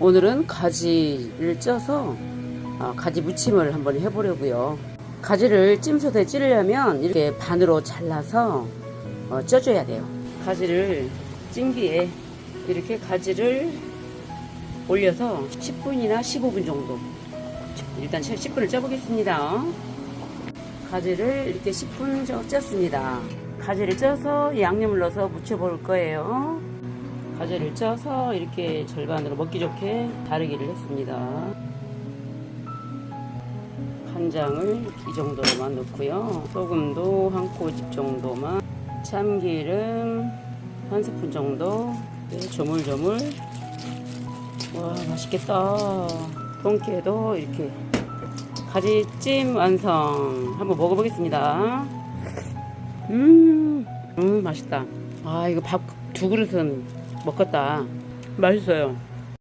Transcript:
오늘은 가지를 쪄서 아, 가지 무침을 한번 해보려고요. 가지를 찜소에 찌르려면 이렇게 반으로 잘라서 어, 쪄줘야 돼요. 가지를 찐 뒤에 이렇게 가지를 올려서 10분이나 15분 정도 일단 10분을 쪄보겠습니다. 가지를 이렇게 10분 쪄- 쪘습니다. 가지를 쪄서 양념을 넣어서 무쳐볼 거예요. 가지를 쪄서 이렇게 절반으로 먹기 좋게 다르기를 했습니다. 간장을 이 정도로만 넣고요. 소금도 한 꼬집 정도만. 참기름 한 스푼 정도. 네, 조물조물. 와, 맛있겠다. 통깨도 이렇게 가지찜 완성. 한번 먹어보겠습니다. 음, 음, 맛있다. 아, 이거 밥 두 그릇은 먹겠다. 맛있어요.